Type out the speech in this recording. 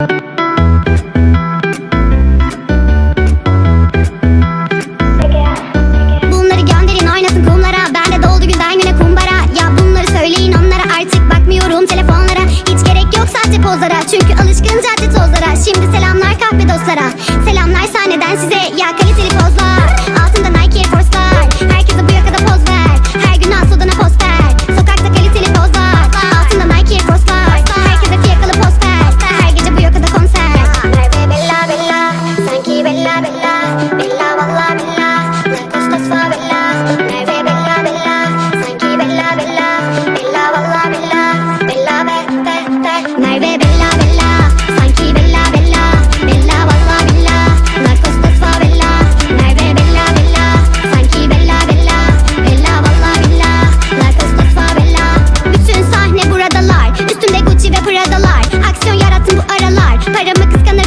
Bunları gönderin oynasın kumlara. Bende doldu günden güne kumbara. Ya bunları söyleyin onlara. Artık bakmıyorum telefonlara. Hiç gerek yok sahte pozlara. Çünkü alışkın cadde tozlara. Şimdi selamlar kahve dostlara aksiyon yarattım bu aralar. Paramı kıskan